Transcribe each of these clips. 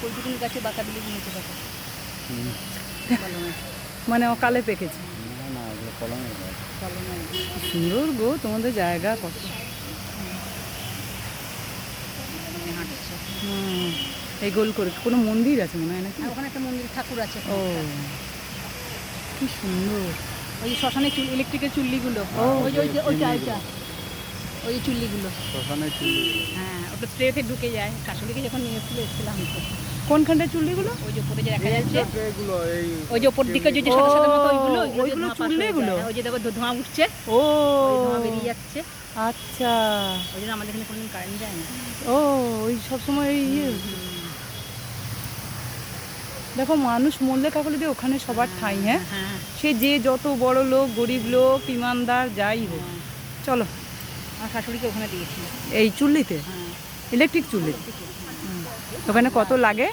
কৈটুকুনি গাছে বাঁকা বিলি নিয়েছে না মানে অকালে পেকেছে। সুন্দর গো তোমাদের জায়গা কত। এই গোল করে কোনো মন্দির আছে মনে হয় নাকি? ওখানে একটা মন্দির ঠাকুর আছে। ও কি সুন্দর। ওই শ্মশানে চুল ইলেকট্রিকের চুল্লিগুলো। ওই ওই যে ওইটা ওইটা। ওই চুল্লিগুলো। শ্মশানের চুল্লি। হ্যাঁ ওটা ট্রেতে ঢুকে যায়। কাশুলিকে যখন নিয়ে এসেছিল এসেছিলাম তো কোনখানটায় চুল্লিগুলো ওই যে উপরে যে দেখা যাচ্ছে। ওই যে উপর দিকে যে যে সাদা সাদা মতো ওইগুলো ওইগুলো চুল্লিগুলো? ওই যে দেখো ধোঁয়া উঠছে। ও। ধোঁয়া বেরিয়ে যাচ্ছে। আচ্ছা। ওই জন্য আমাদের এখানে কোনোদিন কারেন্ট যায় না। ও ওই সবসময় ওই ইয়ে। দেখো মানুষ মরলে কাকলে দিয়ে ওখানে সবার ঠাঁই হ্যাঁ? হ্যাঁ। সে যে যত বড় লোক গরিব লোক ইমানদার যাই হোক। চলো। আমার শাশুড়িকে ওখানে দিয়েছিল এই চুল্লিতে? হ্যাঁ। ইলেকট্রিক চুল্লিতে ওখানে কত লাগে?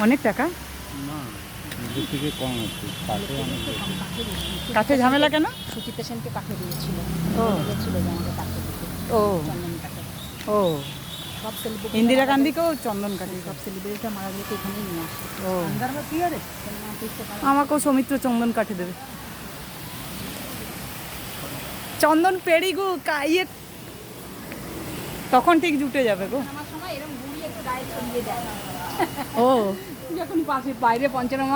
অনেক টাকা? না দূর থেকে কম আছে কাছে ঝামেলা কেন? সুচিতা সেনকে কাঠে দিয়েছিল। ও। ও ও। ইন্দিরা গান্ধীকেও চন্দন কাটে সব সেলিব্রিটিটা মারা গেলে তো এখানেই নিয়ে আসে। ও। আমাকেও সৌমিত্র চন্দন কাঠে দেবে। চন্দন পেরিগু কাইয়ে তখন ঠিক জুটে যাবে গো। ও। যখন পাশে বাইরে পঞ্চরমা